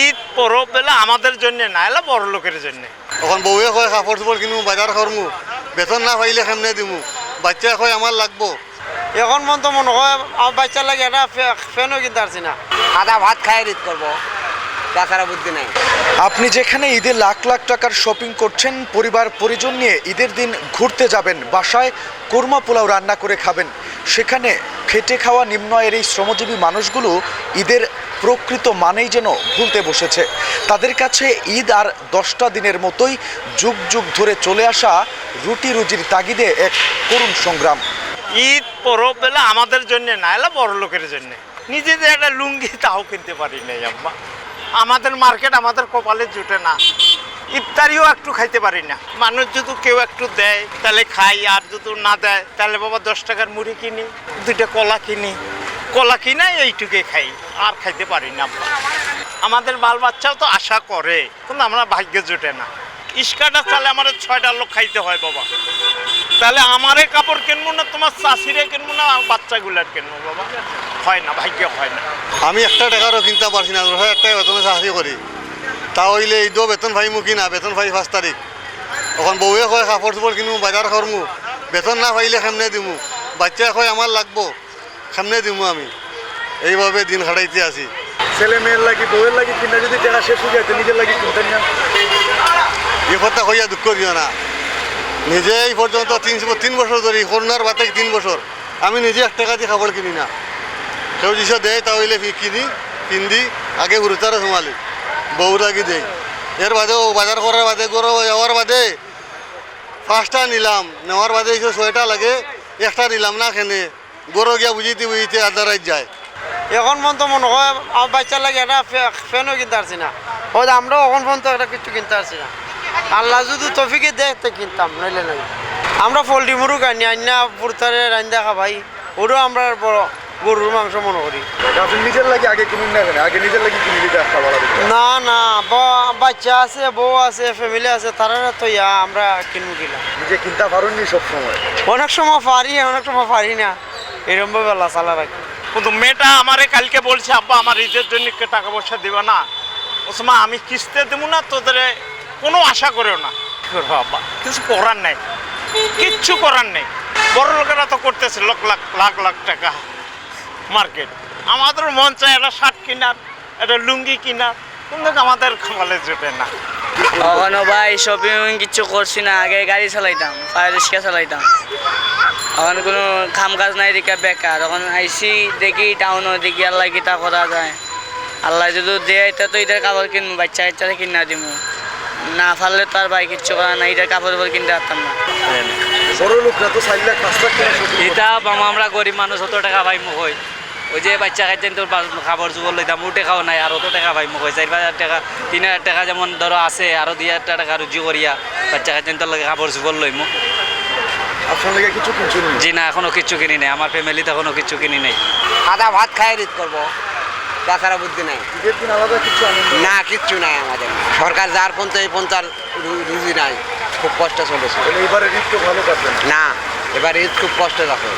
ঈদ পরব বেলা আমাদের জন্য না এলা বড় লোকের জন্য। এখন বউয়ে কয় কাপড় চোপড় কিনবো বাজার করমু বেতন না পাইলে কেমনে দিমু? বাচ্চা কয় আমার লাগবো। এখন মন তো মনে হয় আমার বাচ্চার লাগে এটা ফেনও ফ্যানও কিনতে পারছি না। আদা ভাত খাই ঈদ করব। তাছাড়া বুদ্ধি নাই। আপনি যেখানে ঈদে লাখ লাখ টাকার শপিং করছেন পরিবার পরিজন নিয়ে ঈদের দিন ঘুরতে যাবেন বাসায় কোরমা পোলাও রান্না করে খাবেন সেখানে খেটে খাওয়া নিম্ন আয়ের এই শ্রমজীবী মানুষগুলো ঈদের প্রকৃত মানেই যেন ভুলতে বসেছে। তাদের কাছে ঈদ আর দশটা দিনের মতোই যুগ যুগ ধরে চলে আসা রুটি রুজির তাগিদে এক করুণ সংগ্রাম। ঈদ পরব বেলা আমাদের জন্য না এলা বড় লোকের জন্য। নিজেদের একটা লুঙ্গি তাও কিনতে পারি নাই আম্মা। আমাদের মার্কেট আমাদের কপালে জুটে না। ইফতারিও একটু খাইতে পারি না। মানুষ যদি কেউ একটু দেয়, তাহলে খাই, আর যদি না দেয়, তাহলে বাবা দশ টাকার মুড়ি কিনি, দুইটা কলা কিনি। কলা কিনা এইটুকুই খাই, আর খাইতে পারি না। আমাদের বাল বাচ্চাও তো আশা করে, কিন্তু আমরা ভাগ্য জুটে না। ইস্কাটা চালে আমার ছয়টা লোক খাইতে হয় বাবা। তাহলে আমারে কাপড় কিনবো না তোমার চাষিরে কিনবো না বাচ্চাগুলার কিনবো বাবা? হয় না ভাগ্য হয় না। আমি একটা টাকারও কিনতে পারছি না দশ হাজার টাকা বেতনে চাকরি করি। তা হইলে ঈদও বেতন ভাই পাইমু কিনা বেতন পাই পাঁচ তারিখ। এখন বউয়ে কয় কাপড় চোপড় কিনবো বাজার করমু। বেতন না পাইলে কেমনে দিমু? বাচ্চা কয় আমার লাগবো। কেমনে দিমু আমি? এইভাবে দিন খাটাইতে আছি। ছেলে মেয়ের লাগি বউয়ের লাগি কিনা যদি টাকা শেষ হয়ে যায় নিজের লাগি কিনতেন না কথা কইয়া দুঃখ দিও না। নিজে এই পর্যন্ত তিন তিন বছর ধরে করোনার বাতে তিন বছর। আমি নিজে এক টাকা দিয়ে খাবার কিনি না। কেউ জিনিস দেয় তাহলে কিনি, কিনদি, আগে গুরুতারে সোমালি। বউরা কি দেই এর বাদেও বাজার করার বাদে, গরো যাওয়ার বাদে পাঁচটা নিলাম। নেওয়ার বাদে এসে ছয়টা লাগে, একটা নিলাম না খেনে। গরো গিয়া বুঝিতে বুঝিতে আধা রাত যায়। এখন মন তো মনে হয় আমার বাচ্চার লাগে একটা ফ্যানও কিনতে পারছি না। হয়তো আমরাও এখন পর্যন্ত একটা কিছু কিনতে পারছি না। আল্লাহ যদি তফিকে দেয় তো কিনতাম নইলে নাই আমরা পোলট্রি মুরগ আনি আন্না পুরতারে রান্দা খাবাই ওরও আমরা বড় গরুর মাংস মনে করি। নিজের লাগি আগে কিনুন না কেন? আগে নিজের লাগি কিনে দিতে না না বাচ্চা আছে বউ আছে ফ্যামিলি আছে তারা তো ইয়া আমরা কিনবো কিনা নিজে কিনতে পারেননি সব সময় অনেক সময় পারি অনেক সময় পারি না। এরকম ভাবে আল্লাহ চালা রাখি। কিন্তু মেয়েটা আমারে কালকে বলছে আব্বা আমার ঈদের জন্য কে টাকা পয়সা দেবে না? ওসমা আমি কিস্তে দেবো না তোদের কোনো আশা করেও না। আব্বা কিছু করার নেই। কিচ্ছু করার নেই। বড় লোকেরা তো করতেছে লাখ লাখ লাখ লাখ টাকা। মার্কেট। আমাদের মন চায় একটা শার্ট কেনার একটা লুঙ্গি কেনার। কিন্তু আমাদের খামালে জোটে না। কখনো ভাই শপিং কিচ্ছু করছি না। আগে গাড়ি চালাইতাম ফায়ার রিক্সা চালাইতাম। এখন কোনো কাম কাজ নাই দেখে বেকার। এখন আইসি, দেখি টাউনও দেখি আল্লাহ কিতা করা যায়। আল্লাহ যদি দেয় এটা তো এটার কাপড় কিনবো, বাচ্চা কাচ্চা কিনা দিমু। না পারলে তো আর ভাই কিচ্ছু করা না এটার কাপড় টাপড় কিনতে পারতাম না। বড় লোকরা তো চার লাখ পাঁচ লাখ। এটা বাবা আমরা গরিব মানুষ অত টাকা পাই মুখ হয়। ওই যে বাচ্চা খাইতেন তোর খাবার জুবল লইতাম ও টাকাও নাই আর অত টাকা পাই মুখ হয়। চার হাজার টাকা তিন হাজার টাকা যেমন ধরো আছে আরও দুই হাজার টাকা রুজি করিয়া বাচ্চা খাইতেন তোর লাগে খাবার জুবল লই মুখ আপনার কিছু জি না এখনও কিছু কিনি নাই। আমার ফ্যামিলিতে এখনও কিছু কিনি নাই। আদা ভাত খাই ঈদ করব। তাছাড়া বুদ্ধি নাই। না কিচ্ছু নাই আমাদের। সরকার যার পর্যন্ত এই পঞ্চার রুজি নাই খুব কষ্ট চলেছে। না। এবার ঈদ খুব কষ্ট যাবে